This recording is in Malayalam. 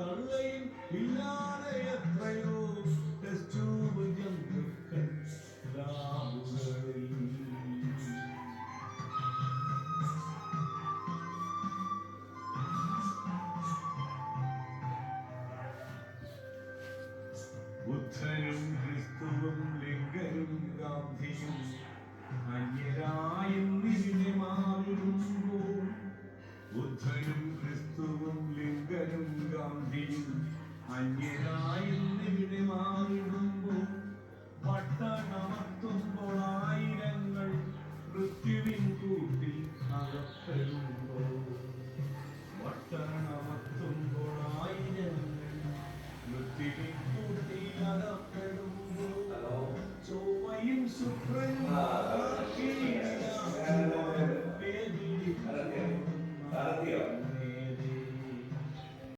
തള്ളയും തള്ളയും ഇല്ലാതെ എത്രയോ ബുദ്ധനും ക്രിസ്തുവും ലിംഗനും ഗാന്ധിയും അന്യരായും നിന്നെ മാറിടുമ്പോൾ ബുദ്ധനും അന്യരായെന്നിവിടെ മാറിടുമ്പോൾ പട്ടണമർത്തുമ്പോൾ ആയിരങ്ങൾ മൃത്യുവിൻ കൂട്ടിൽ അകപ്പെടുമ്പോൾ പട്ടണമർത്തുമ്പോൾ ആയിരങ്ങൾ മൃത്യുവിൻ കൂട്ടിൽ അകപ്പെടുമ്പോൾ ചൊവ്വയും ശുക്രനും